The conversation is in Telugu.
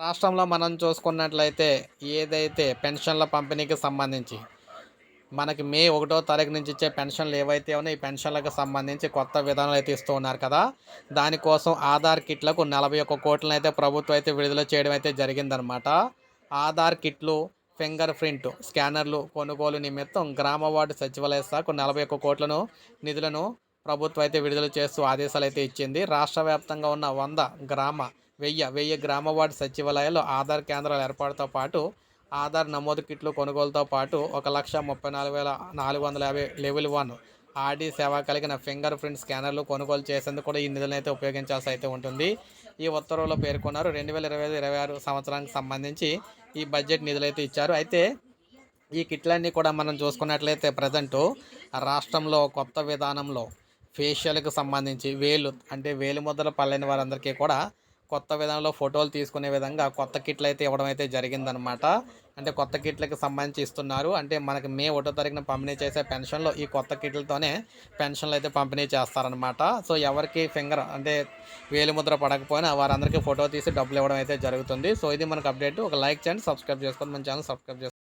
రాష్ట్రంలో మనం చూసుకున్నట్లయితే ఏదైతే పెన్షన్ల పంపిణీకి సంబంధించి మనకి మే ఒకటో తారీఖు నుంచి ఇచ్చే పెన్షన్లు ఏవైతే ఉన్నాయో ఈ పెన్షన్లకు సంబంధించి కొత్త విధానాలు అయితే ఇస్తూ ఉన్నారు కదా. దానికోసం ఆధార్ కిట్లకు నలభై ఒక్క కోట్లను అయితే ప్రభుత్వం అయితే విడుదల చేయడం అయితే జరిగిందనమాట ఆధార్ కిట్లు ఫింగర్ ప్రింట్ స్కానర్లు కొనుగోలు నిమిత్తం గ్రామ వార్డు సచివాలయ శాఖ నలభై ఒక్క కోట్లను నిధులను ప్రభుత్వం అయితే విడుదల చేస్తూ ఆదేశాలు అయితే ఇచ్చింది. రాష్ట్ర వ్యాప్తంగా ఉన్న వంద గ్రామ వెయ్యి వెయ్యి గ్రామ వార్డు సచివాలయాల్లో ఆధార్ కేంద్రాల ఏర్పాటుతో పాటు ఆధార్ నమోదు కిట్లు కొనుగోలుతో పాటు ఒక లక్ష ముప్పై నాలుగు వేల నాలుగు వందల యాభై లెవెల్ వన్ ఆర్డీ సేవ కలిగిన ఫింగర్ ప్రింట్ స్కానర్లు కొనుగోలు చేసేందుకు కూడా ఈ నిధులను అయితే ఉపయోగించాల్సి అయితే ఉంటుంది. ఈ ఉత్తర్వులో పేర్కొన్నారు రెండు వేల ఇరవై ఐదు ఇరవై ఆరు సంవత్సరానికి సంబంధించి ఈ బడ్జెట్ నిధులు అయితే ఇచ్చారు. అయితే ఈ కిట్లన్నీ కూడా మనం చూసుకున్నట్లయితే ప్రజెంటు రాష్ట్రంలో కొత్త విధానంలో ఫేషియల్కి సంబంధించి వేలు అంటే వేలు ముద్రలు పల్లైన వారందరికీ కూడా కొత్త విధంలో ఫోటోలు తీసుకునే విధంగా కొత్త కిట్లు అయితే ఇవ్వడం అయితే జరిగిందనమాట అంటే కొత్త కిట్లకి సంబంధించి ఇస్తున్నారు. అంటే మనకి మే ఒకటో తారీఖున పంపిణీ చేసే పెన్షన్లో ఈ కొత్త కిట్లతోనే పెన్షన్లు అయితే పంపిణీ చేస్తారనమాట సో ఎవరికి ఫింగర్ అంటే వేలు ముద్ర పడకపోయినా వారందరికీ ఫోటో తీసి డబ్బులు ఇవ్వడం అయితే జరుగుతుంది. సో ఇది మనకు అప్డేట్. ఒక లైక్ చేయండి సబ్స్క్రైబ్ చేసుకోండి. మన ఛానల్ సబ్స్క్రైబ్ చేసుకోండి.